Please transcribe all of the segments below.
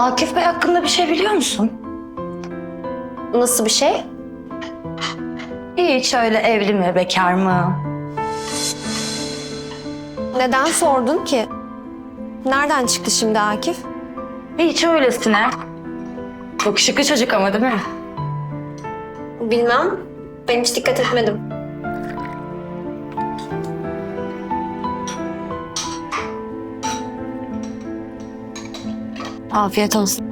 Akif Bey hakkında bir şey biliyor musun? Nasıl bir şey? Hiç öyle evli mi, bekar mı? Neden sordun ki? Nereden çıktı şimdi Akif? Hiç öylesine. Yakışıklı çocuk ama değil mi? Bilmem. Ben hiç dikkat etmedim. Afiyet olsun.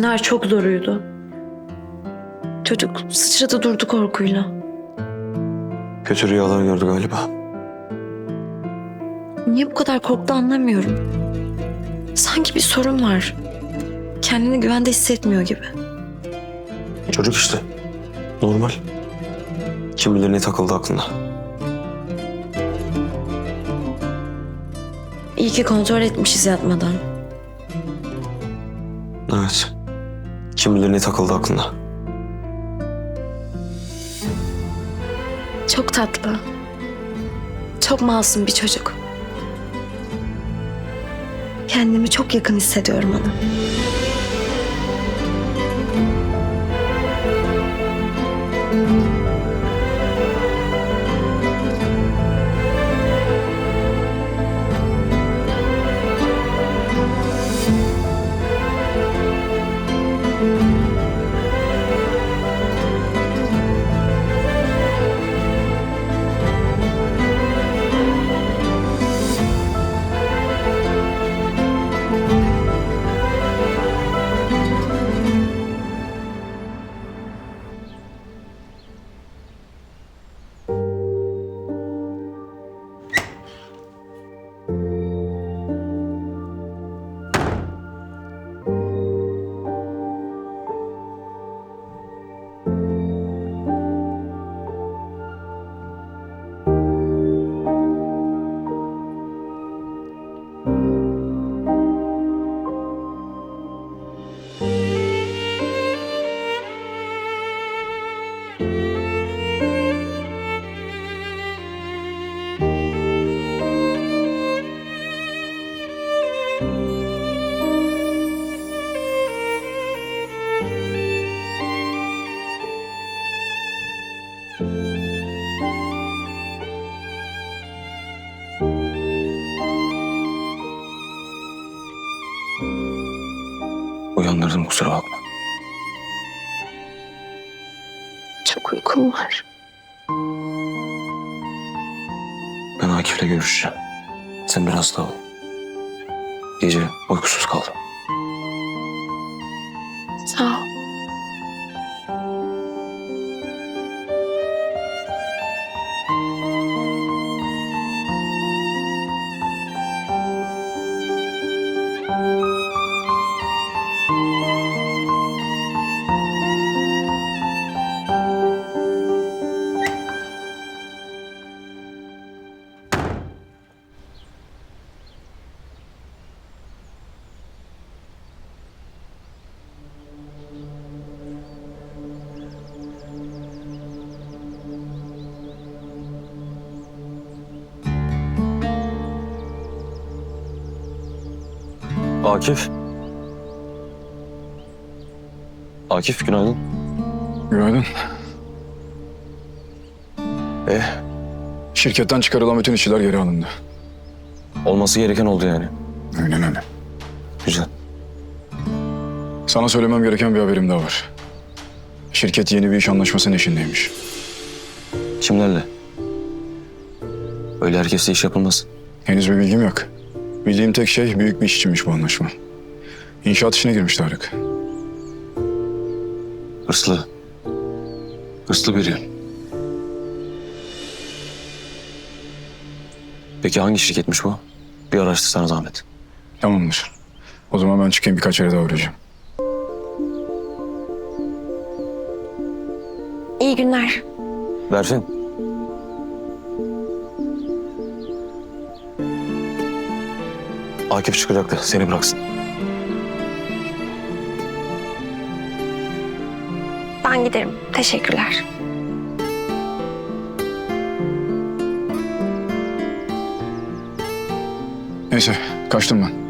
Çınar çok zor uyudu. Çocuk sıçradı durdu korkuyla. Kötü rüyalar gördü galiba. Niye bu kadar korktu anlamıyorum. Sanki bir sorun var. Kendini güvende hissetmiyor gibi. Çocuk işte. Normal. Kim bilir ne takıldı aklına. İyi ki kontrol etmişiz yatmadan. Evet. Kim bilir ne takıldı aklına. Çok tatlı. Çok masum bir çocuk. Kendimi çok yakın hissediyorum ona. Uyandırdım kusura bakma. Çok uykum var. Ben Akif'le görüşeceğim. Sen biraz daha uyu. Gece uykusuz kaldım. Sağ ol. Akif. Akif günaydın. Günaydın. Eh Şirketten çıkarılan bütün işçiler geri alındı. olması gereken oldu yani. Aynen öyle. Güzel. Sana söylemem gereken bir haberim daha var. Şirket yeni bir iş anlaşmasının eşindeymiş. Kimlerle? Öyle herkesle iş yapılmaz. Henüz bir bilgim yok. Bildiğim tek şey büyük bir iş içinmiş bu anlaşma. İnşaat işine girmiş Tarık. Hırslı. Hırslı biri. Peki hangi şirketmiş bu? Bir araştırsana zahmet. Tamamdır. O zaman ben çıkayım birkaç yere daha uğrayacağım. İyi günler. Berfin. Akif çıkacaktı. Seni bıraksın. Ben giderim. Teşekkürler. Neyse kaçtım ben.